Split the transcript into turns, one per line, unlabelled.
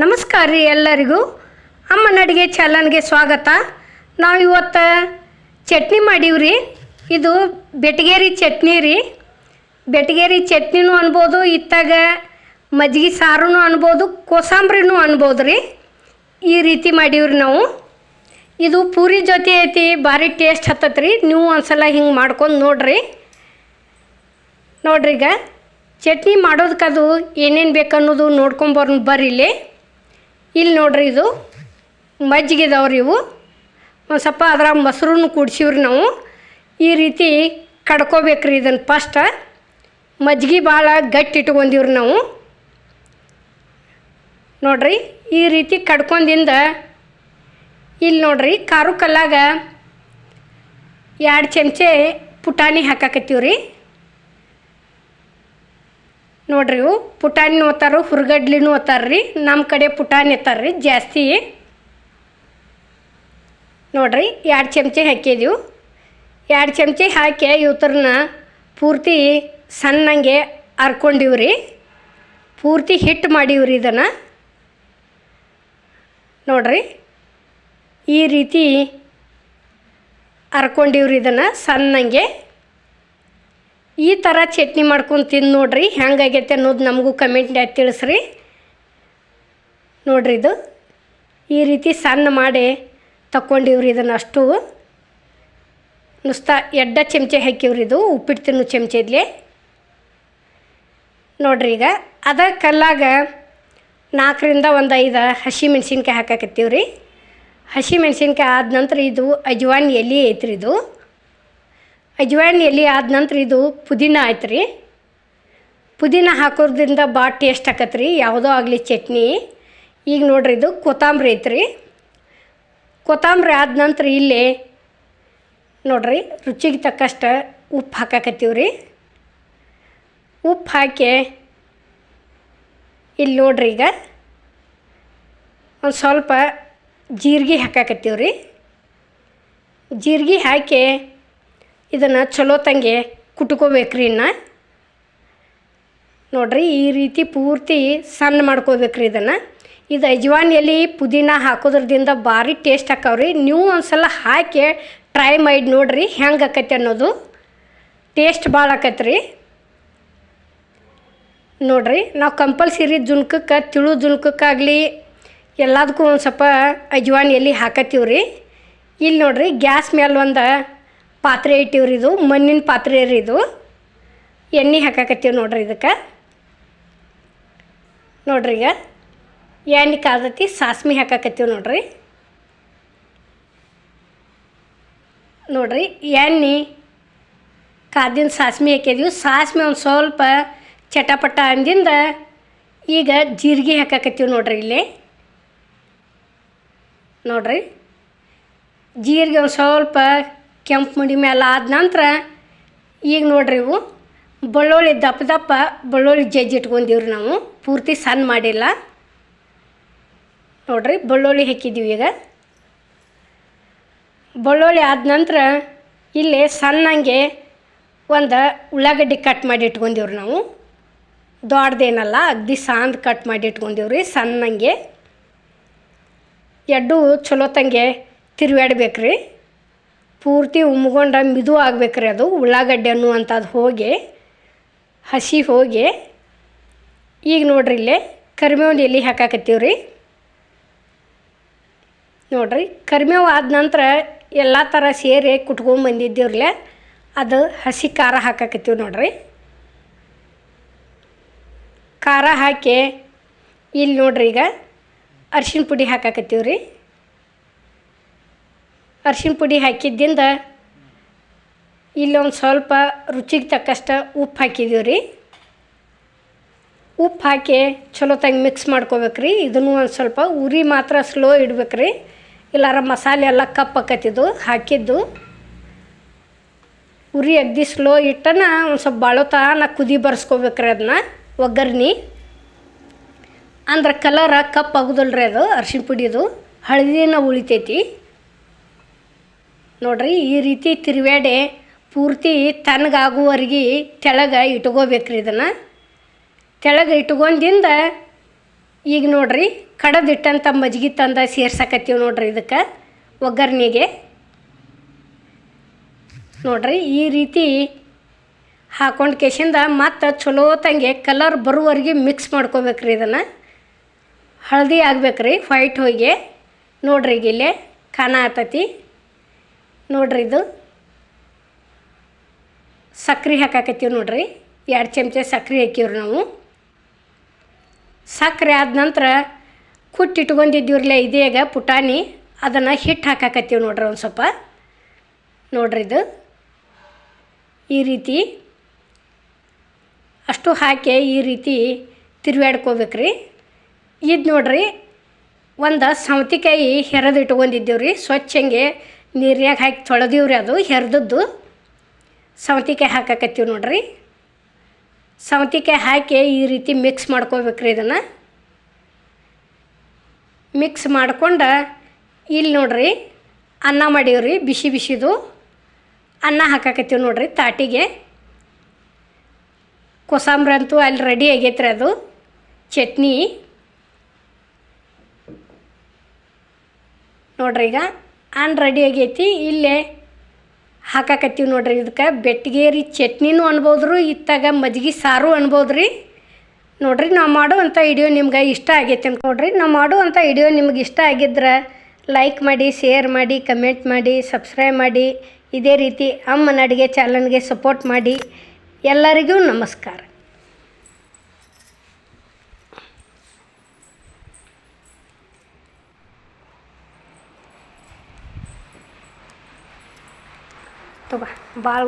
ನಮಸ್ಕಾರ ರೀ ಎಲ್ಲರಿಗೂ. ಅಮ್ಮನ ಅಡುಗೆ ಚಾನಲ್ಗೆ ಸ್ವಾಗತ. ನಾವು ಇವತ್ತು ಚಟ್ನಿ ಮಾಡೀವ್ರಿ ಇದು ಬೆಟಗೇರಿ ಚಟ್ನಿ ರೀ. ಬೆಟಗೇರಿ ಚಟ್ನಿನೂ ಅನ್ಬೋದು, ಇತ್ತಾಗ ಮಜ್ಜಿಗೆ ಸಾರೂ ಅನ್ಬೋದು, ಕೋಸಂಬರಿನೂ ಅನ್ಬೋದು ರೀ. ಈ ರೀತಿ ಮಾಡೀವ್ರಿ ನಾವು. ಇದು ಪೂರಿ ಜೊತೆ ಐತಿ, ಭಾರಿ ಟೇಸ್ಟ್ ಹತ್ತತ್ರಿ ನೀವು ಒಂದ್ಸಲ ಹಿಂಗೆ ಮಾಡ್ಕೊಂಡು ನೋಡ್ರಿ. ನೋಡ್ರಿ ಈಗ, ಚಟ್ನಿ ಮಾಡೋದಕ್ಕದು ಏನೇನು ಬೇಕನ್ನೋದು ನೋಡ್ಕೊಂಬರ್ ಬರ್ರಿ ಇಲ್ಲಿ. ಇಲ್ಲಿ ನೋಡ್ರಿ ಇದು ಮಜ್ಜಿಗೆ ಇದಾವ್ರಿ ಇವು ಸ್ವಲ್ಪ ಅದ್ರಾಗ ಮೊಸರನ್ನು ಕೂಡ್ಸಿವ್ರಿ ನಾವು. ಈ ರೀತಿ ಕಡ್ಕೋಬೇಕ್ರಿ ಇದನ್ನು ಫಸ್ಟ. ಮಜ್ಜಿಗೆ ಭಾಳ ಗಟ್ಟಿ ಇಟ್ಕೊಂಡಿವ್ರಿ ನಾವು. ನೋಡ್ರಿ, ಈ ರೀತಿ ಕಡ್ಕೊಂಡಿಂದ ಇಲ್ಲಿ ನೋಡ್ರಿ ಖಾರು ಕಲ್ಲಾಗ ಎರಡು ಚಮಚೆ ಪುಟಾಣಿ ಹಾಕಾಕತ್ತೀವ್ರಿ. ನೋಡ್ರಿ, ಇವು ಪುಟಾಣಿನೂ ಒತ್ತಾರು ಹುರ್ಗಡ್ಲಿನೂ ರೀ ನಮ್ಮ ಕಡೆ ಪುಟಾಣಿ ರೀ ಜಾಸ್ತಿ. ನೋಡ್ರಿ, ಎರಡು ಚಮಚೆ ಹಾಕಿದೀವಿ. ಎರಡು ಚಮಚೆ ಹಾಕಿ ಇವತ್ರನ್ನ ಪೂರ್ತಿ ಸಣ್ಣಂಗೆ ಹರ್ಕೊಂಡಿವ್ರಿ ಪೂರ್ತಿ ಹಿಟ್ಟು ಮಾಡೀವ್ರಿ ಇದನ್ನು. ನೋಡ್ರಿ, ಈ ರೀತಿ ಹರ್ಕೊಂಡಿವ್ರಿ ಇದನ್ನು ಸಣ್ಣಂಗೆ. ಈ ಥರ ಚಟ್ನಿ ಮಾಡ್ಕೊಂಡು ತಿಂದು ನೋಡ್ರಿ, ಹೆಂಗಾಗೈತೆ ಅನ್ನೋದು ನಮಗೂ ಕಮೆಂಟ್ ತಿಳಿಸ್ರಿ. ನೋಡ್ರಿ ಇದು. ಈ ರೀತಿ ಸಣ್ಣ ಮಾಡಿ ತಕ್ಕೊಂಡಿವ್ರಿ ಇದನ್ನು ಅಷ್ಟು. ನುಸ್ತಾ ಎಡ್ಡ ಚಮಚೆ ಹಾಕಿವ್ರಿ ಇದು ಉಪ್ಪಿಟ್ಟು ತಿನ್ನೋ ಚಮಚೆದ್ಲಿ. ನೋಡ್ರಿ ಈಗ, ಅದ ಕಲ್ಲಾಗ ನಾಲ್ಕರಿಂದ ಒಂದು ಐದು ಹಸಿ ಮೆಣಸಿನ್ಕಾಯಿ ಹಾಕಾಕತ್ತೀವ್ರಿ. ಹಸಿ ಮೆಣಸಿನ್ಕಾಯಿ ಆದ ನಂತರ ಇದು ಅಜ್ವಾನ್ ಎಲೆ ಐತ್ರಿ ಇದು. ಅಜ್ವಾನ್ ಎಲೆ ಆದ ನಂತರ ಇದು ಪುದೀನ ಆಯ್ತು ರೀ. ಪುದೀನ ಹಾಕೋದ್ರಿಂದ ಭಾಳ ಟೇಸ್ಟ್ ಆಕತ್ತೆ ರೀ, ಯಾವುದೋ ಆಗಲಿ ಚಟ್ನಿ. ಈಗ ನೋಡ್ರಿ ಇದು ಕೊತ್ತಂಬರಿ ಐತ್ರಿ ಕೊತ್ತಂಬರಿ ಆದ ನಂತರ ಇಲ್ಲಿ ನೋಡ್ರಿ ರುಚಿಗೆ ತಕ್ಕಷ್ಟು ಉಪ್ಪು ಹಾಕಾಕತ್ತೀವಿ ರೀ. ಉಪ್ಪು ಹಾಕಿ ಇಲ್ಲಿ ನೋಡ್ರಿ ಈಗ ಒಂದು ಸ್ವಲ್ಪ ಜೀರಿಗೆ ಹಾಕಾಕತ್ತೀವಿ ರೀ. ಜೀರಿಗೆ ಹಾಕಿ ಇದನ್ನು ಚಲೋ ತಂಗೆ ಕುಟ್ಕೋಬೇಕ್ರಿ ಇನ್ನು. ನೋಡ್ರಿ, ಈ ರೀತಿ ಪೂರ್ತಿ ಸಣ್ಣ ಮಾಡ್ಕೋಬೇಕ್ರಿ ಇದನ್ನು. ಇದು ಅಜ್ವಾನ್ ಎಲೆ ಪುದೀನ ಹಾಕೋದ್ರದಿಂದ ಭಾರಿ ಟೇಸ್ಟ್ ಹಾಕವ್ರಿ ನೀವು ಒಂದ್ಸಲ ಹಾಕಿ ಟ್ರೈ ಮಾಡಿ ನೋಡ್ರಿ ಹೆಂಗೆ ಆಕೈತಿ ಅನ್ನೋದು. ಟೇಸ್ಟ್ ಭಾಳ ಆಕೈತ್ರಿ. ನೋಡ್ರಿ, ನಾವು ಕಂಪಲ್ಸರಿ ಜುನ್ಕಕ್ಕೆ, ತಿಳು ಜುನ್ಕಕ್ಕಾಗಲಿ ಎಲ್ಲದಕ್ಕೂ ಒಂದು ಸ್ವಲ್ಪ ಅಜ್ವಾನ್ ಎಲೆ ಹಾಕತ್ತೀವ್ರಿ. ಇಲ್ಲಿ ನೋಡ್ರಿ, ಗ್ಯಾಸ್ ಮೇಲೆ ಒಂದು ಪಾತ್ರೆ ಇಟ್ಟಿವ್ರಿ ಇದು ಮಣ್ಣಿನ ಪಾತ್ರೆ ರೀ ಇದು. ಎಣ್ಣೆ ಹಾಕಾಕತ್ತೀವಿ ನೋಡ್ರಿ ಇದಕ್ಕೆ. ನೋಡ್ರಿ ಈಗ. ಎಣ್ಣೆ ಕಾದತಿ ಸಾಸ್ಮಿ ಹಾಕಾಕತ್ತೀವಿ ನೋಡ್ರಿ. ನೋಡ್ರಿ, ಎಣ್ಣೆ, ಕಾದಿನ ಸಾಸ್ಮಿ ಹಾಕಿದೀವಿ ಸಾಸ್ಮಿ ಒಂದು ಸ್ವಲ್ಪ ಚಟಪಟ ಅಂದಿಂದ ಈಗ ಜೀರಿಗೆ ಹಾಕಾಕತ್ತೀವಿ ನೋಡ್ರಿ ಇಲ್ಲಿ. ನೋಡ್ರಿ, ಜೀರಿಗೆ ಒಂದು ಸ್ವಲ್ಪ ಕೆಂಪು ಮುಡಿ ಮೇಲೆ ಆದ ನಂತರ ಈಗ ನೋಡ್ರಿ ಇವು ಬೆಳ್ಳುಳ್ಳಿ ದಪ್ಪ ದಪ್ಪ ಬೆಳ್ಳುಳ್ಳಿ ಜಜ್ಜಿ ಇಟ್ಕೊಂಡಿವ್ರಿ ನಾವು. ಪೂರ್ತಿ ಸಣ್ಣ ಮಾಡಿಲ್ಲ. ನೋಡ್ರಿ ಬೆಳ್ಳುಳ್ಳಿ ಹಾಕಿದ್ದೀವಿ ಈಗ. ಬೆಳ್ಳುಳ್ಳಿ ಆದ ನಂತರ ಇಲ್ಲಿ ಸಣ್ಣಂಗೆ ಒಂದು ಉಳ್ಳಾಗಡ್ಡಿ ಕಟ್ ಮಾಡಿ ಇಟ್ಕೊಂಡಿವ್ರಿ ನಾವು. ದೊಡ್ಡದೇನಲ್ಲ, ಅಗ್ದಿ ಸಾಂದ್ ಕಟ್ ಮಾಡಿ ಇಟ್ಕೊಂಡಿವ್ರಿ ಸಣ್ಣಂಗೆ. ಎಡ್ಡು ಚಲೋ ತಂಗೆ ತಿರುವಾಡ್ಬೇಕ್ರಿ ಪೂರ್ತಿ ಉಮ್ಗೊಂಡ ಮಿದು ಆಗ್ಬೇಕ್ರಿ ಅದು, ಉಳ್ಳಾಗಡ್ಡೆ ಅನ್ನುವಂಥದ್ದು ಹೋಗಿ, ಹಸಿ ಹೋಗಿ, ಈಗ ನೋಡ್ರಿ ಇಲ್ಲೇ ಕರಿಬೇವಿನ ಎಲೆ ರೀ ನೋಡ್ರಿ ಕರಿಮೇವು ಆದ ನಂತರ ಎಲ್ಲ ಥರ ಸೇರಿ ಕುಟ್ಕೊಂಬಂದಿದ್ದೀವ್ರಲೆ ಅದು ಹಸಿ ಖಾರ ಹಾಕಾಕತ್ತೀವಿ ನೋಡ್ರಿ. ಖಾರ ಹಾಕಿ, ಇಲ್ಲಿ ನೋಡ್ರಿ ಈಗ ಅರ್ಶಿಣ ಪುಡಿ ಹಾಕಾಕತ್ತೀವಿ ರೀ ಅರ್ಶಿಣ ಪುಡಿ ಹಾಕಿದ್ದಿಂದ ಇಲ್ಲೊಂದು ಸ್ವಲ್ಪ ರುಚಿಗೆ ತಕ್ಕಷ್ಟು ಉಪ್ಪು ಹಾಕಿದ್ದೀವಿ ರೀ. ಉಪ್ಪು ಹಾಕಿ ಚಲೋ ಮಿಕ್ಸ್ ಮಿಕ್ಸ್ ಮಾಡ್ಕೋಬೇಕ್ರಿ ಇದನ್ನು ಒಂದು ಸ್ವಲ್ಪ ಉರಿ ಮಾತ್ರ ಸ್ಲೋ ಇಡ್ಬೇಕು ರೀ. ಇಲ್ಲಾರ ಮಸಾಲೆ ಎಲ್ಲ ಕಪ್ಪಾಕತ್ತಿದ್ದು ಹಾಕಿದ್ದು. ಉರಿ ಅಗ್ದಿ ಸ್ಲೋ ಇಟ್ಟನ ಒಂದು ಸ್ವಲ್ಪ ಬಾಳೋತನ ಕುದಿ ಬರ್ಸ್ಕೋಬೇಕ್ರಿ ಅದನ್ನ ಒಗ್ಗರ್ನಿ. ಅಂದ್ರೆ ಕಲರ ಕಪ್ ಆಗೋದಿಲ್ಲ ರೀ ಅದು ಅರ್ಶಿನ ಪುಡಿದು. ಹಳದಿನ ಉಳಿತೈತಿ. ನೋಡ್ರಿ, ಈ ರೀತಿ ತಿರುವೇಡೆ ಪೂರ್ತಿ ತಣ್ಣಗಾಗುವವರೆಗೆ ತೆಳಗೆ ಇಟ್ಕೋಬೇಕ್ರಿ ಇದನ್ನು. ತೆಳಗೆ ಇಟ್ಕೊಂಡಿಂದ ಈಗ ನೋಡ್ರಿ ಕಡದಿಟ್ಟಂಥ ಮಜ್ಜಿಗೆ ತಂದ ಸೇರ್ಸಕತ್ತೀವಿ ನೋಡ್ರಿ ಇದಕ್ಕೆ, ಒಗ್ಗರಣೆಗೆ. ನೋಡ್ರಿ, ಈ ರೀತಿ ಹಾಕೊಂಡು ಕೇಸಿಂದ ಮತ್ತು ಚಲೋ ತಂಗೆ ಕಲರ್ ಬರುವವರೆಗೆ ಮಿಕ್ಸ್ ಮಾಡ್ಕೋಬೇಕ್ರಿ ಇದನ್ನು. ಹಳದಿ ಆಗ್ಬೇಕ್ರಿ ವೈಟ್ ಹೋಗಿ. ನೋಡ್ರಿ ಈಗ ಇಲ್ಲೇ ಖಾನ ಆತತಿ. ನೋಡ್ರಿ ಇದು. ಸಕ್ರೆ ಹಾಕಾಕತ್ತೀವಿ ನೋಡ್ರಿ. ಎರಡು ಚಮಚ ಸಕ್ರೆ ಹಾಕಿವ್ರಿ ನಾವು. ಸಕ್ಕರೆ ಆದ ನಂತರ ಕುಟ್ಟಿಟ್ಕೊಂಡಿದ್ದೀವ್ರಲ್ಲ ಇದೇಗ ಪುಟಾಣಿ, ಅದನ್ನು ಹಿಟ್ಟು ಹಾಕಾಕತ್ತೀವಿ ನೋಡ್ರಿ ಒಂದು ಸ್ವಲ್ಪ. ನೋಡ್ರಿ ಇದು. ಈ ರೀತಿ ಅಷ್ಟು ಹಾಕಿ ಈ ರೀತಿ ತಿರುವಾಡ್ಕೋಬೇಕ್ರಿ ಇದು ನೋಡ್ರಿ, ಒಂದು ಸೌತಿಕಾಯಿ ಹೆರದು ಇಟ್ಕೊಂಡಿದ್ದೀವ್ರಿ, ಸ್ವಚ್ಛಂಗೆ ನೀರ್ನ್ಯಾಗ ಹಾಕಿ ತೊಳೆದೀವ್ರಿ ಅದು, ಹೆರ್ದದ್ದು. ಸೌತಿಕಾಯಿ ಹಾಕಕತ್ತೀವಿ ನೋಡ್ರಿ. ಸೌತಿಕಾಯಿ ಹಾಕಿ ಈ ರೀತಿ ಮಿಕ್ಸ್ ಮಾಡ್ಕೋಬೇಕ್ರಿ ಇದನ್ನು. ಮಿಕ್ಸ್ ಮಾಡ್ಕೊಂಡು ಇಲ್ಲಿ ನೋಡ್ರಿ, ಅನ್ನ ಮಾಡೀವ್ರಿ, ಬಿಸಿ ಬಿಸಿದು. ಅನ್ನ ಹಾಕಕತ್ತೀವಿ ನೋಡ್ರಿ ತಾಟಿಗೆ. ಕೊಸಂಬ್ರಿ ಅಂತೂ ಅಲ್ಲಿ ರೆಡಿ ಆಗೈತ್ರಿ ಅದು. ಚಟ್ನಿ. ನೋಡ್ರಿ ಈಗ. ಅನ್ನ ರೆಡಿ ಆಗೈತಿ, ಇಲ್ಲೇ ಹಾಕಾಕತ್ತೀವಿ ನೋಡ್ರಿ ಇದಕ್ಕೆ. ಬೆಟ್ಗೇರಿ ಚಟ್ನಿನೂ ಅನ್ಬೋದ್ರಿ, ಇತ್ತಾಗ ಮಜ್ಗೆ ಸಾರು ಅನ್ಬೋದ್ರಿ. ನೋಡ್ರಿ ನಾವು ಮಾಡುವಂಥ ವಿಡಿಯೋ ನಿಮ್ಗೆ ಇಷ್ಟ ಆಗೈತೆ ಅಂದ್ಕೊಡ್ರಿ ನಾವು ಮಾಡುವಂಥ ವಿಡಿಯೋ ನಿಮ್ಗೆ ಇಷ್ಟ ಆಗಿದ್ರೆ ಲೈಕ್ ಮಾಡಿ ಶೇರ್ ಮಾಡಿ ಕಮೆಂಟ್ ಮಾಡಿ ಸಬ್ಸ್ಕ್ರೈಬ್ ಮಾಡಿ. ಇದೇ ರೀತಿ ಅಮ್ಮನ ಅಡುಗೆ ಚಾನಲ್ಗೆ ಸಪೋರ್ಟ್ ಮಾಡಿ. ಎಲ್ಲರಿಗೂ ನಮಸ್ಕಾರ. ಭಾಳ